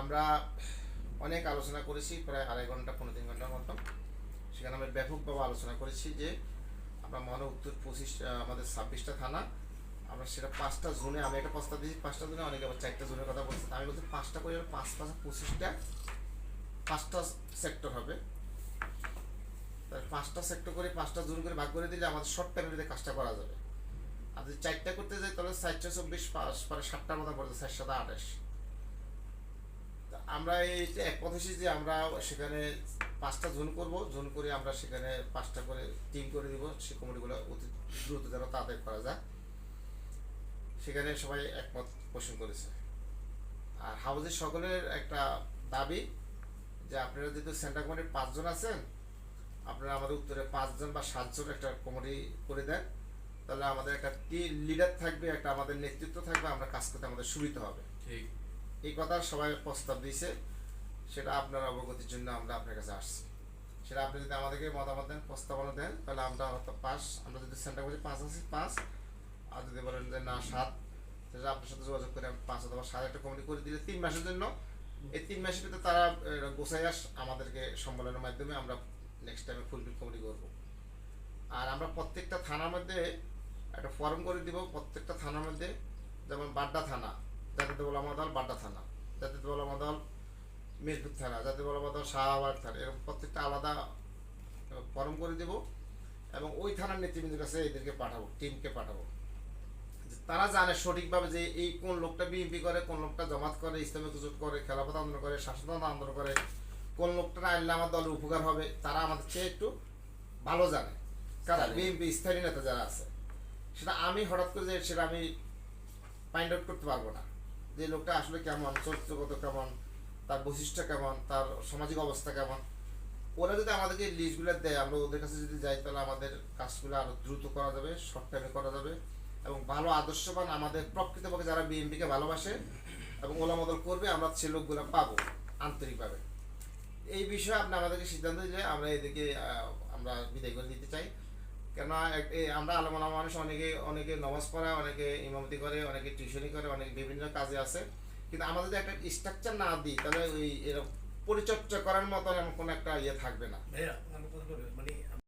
আমরা অনেক আলোচনা করেছি, প্রায় আড়াই ঘণ্টা, পনেরো তিন ঘণ্টার মতো। সেখানে আমরা ব্যাপকভাবে আলোচনা করেছি যে আমরা মনে উত্তর পঁচিশ আমাদের ছাব্বিশটা থানা, আমরা সেটা পাঁচটা জোনে, আমি একটা প্রস্তাব দিয়েছি, পাঁচটা জোনে অনেকে আবার চারটা জোনের কথা বলছে। আমি বলছি পাঁচটা করে পাঁচ পাঁচ পঁচিশটা, পাঁচটা সেক্টর হবে। পাঁচটা সেক্টর করে পাঁচটা জোন করে ভাগ করে দিলে আমাদের শর্ট টাইমের মধ্যে কাজটা করা যাবে। আর যদি চারটা করতে যাই তাহলে চারটা চব্বিশ পাঁচ পরে সাতটার মতো পড়ে চার সাত, আঠাশ। আমরা এই যে এক হচ্ছে যে আমরা সেখানে পাঁচটা জোন করব জোন করে আমরা সেখানে পাঁচটা করে টিম করে দিব, সেই কমিটিগুলো অতি দ্রুত যেন তাড়াতাড়ি করা যায়। সেখানে সবাই একমত পোষণ করেছে। আর হাউজের সকলের একটা দাবি যে আপনারা যেহেতু সেন্টার কমিটির পাঁচজন আছেন, আপনারা আমাদের উত্তরে পাঁচজন বা সাতজন একটা কমিটি করে দেন। তাহলে আমাদের একটা লিডার থাকবে, একটা আমাদের নেতৃত্ব থাকবে, আমরা কাজ করতে আমাদের সুবিধা হবে। ঠিক। এই কথা সবাই প্রস্তাব দিয়েছে, সেটা আপনার অবগতির জন্য আমরা আপনার কাছে আসছি। সেটা আপনি যদি আমাদেরকে মতামত দেন, প্রস্তাবনা দেন, তাহলে আমরা হয়তো পাঁচ, আমরা যদি সেন্টার করি পাঁচ আছি, পাঁচ। আর যদি বলেন যে না, সাত সেটা আপনার সাথে যোগাযোগ করে পাঁচ অথবা সাত একটা কমিটি করে দিলে তিন মাসের জন্য, এই তিন মাসের ভিতরে তারা গোছাই আস, আমাদেরকে সম্মেলনের মাধ্যমে আমরা নেক্সট টাইমে ফুলফিল কমিটি করব। আর আমরা প্রত্যেকটা থানার মধ্যে একটা ফর্ম করে দিব, প্রত্যেকটা থানার মধ্যে, যেমন বাড্ডা থানা। জাতীয় বলামা দল বাড্ডা থানা। জাতীয় বলামা দল মিরপুর থানা। জাতীয় বলামা দল শাহবাগ থানা। এরকম প্রত্যেকটা আলাদা ফর্ম করে দেব এবং ওই থানার নেতৃবৃন্দের কাছে এদেরকে পাঠাবো টিমকে পাঠাবো। তারা জানে সঠিকভাবে যে এই কোন লোকটা বিএনপি করে কোন লোকটা জমাত করে ইসলামিক জোট করে খেলাফত আন্দোলন করে শাসন আন্দোলন করে কোন লোকটা না আনলে আমার দলের উপকার হবে তারা আমাদের চেয়ে একটু ভালো জানে। কারা জানে। বিএনপি স্থানীয় নেতা যারা আছে সেটা আমি হঠাৎ করে যে সেটা আমি ফাইন্ড আউট করতে পারব না। যে লোকটা আসলে কেমন, চরিত্রগত কেমন, তার বৈশিষ্ট্য কেমন, তার সামাজিক অবস্থা কেমন, ওরা যদি আমাদেরকে লিস্টগুলো দেয়, আমরা ওদের কাছে যদি যাই, তাহলে আমাদের কাজগুলো আরও দ্রুত করা যাবে শর্ট টাইমে করা যাবে এবং ভালো আদর্শবান আমাদের প্রকৃতপক্ষে যারা বিএনপিকে ভালোবাসে এবং ওলামদল করবে, আমরা সে লোকগুলো পাবো আন্তরিকভাবে। এই বিষয়ে আপনি আমাদেরকে সিদ্ধান্ত দিলে আমরা এদিকে আমরা বিদায় করে দিতে চাই। কেন এক- এই আমরা আলমনা মানুষ অনেকে অনেকে নমাজ পড়ায় অনেকে ইমামতি করে, অনেকে টিউশনি করে, অনেকে বিভিন্ন কাজে আছে। কিন্তু আমাদের যদি একটা স্ট্রাকচার না দিই, তাহলে ওই এরকম পরিচর্যা করার মতো এমন কোনো একটা ইয়ে থাকবে না। আমার মানে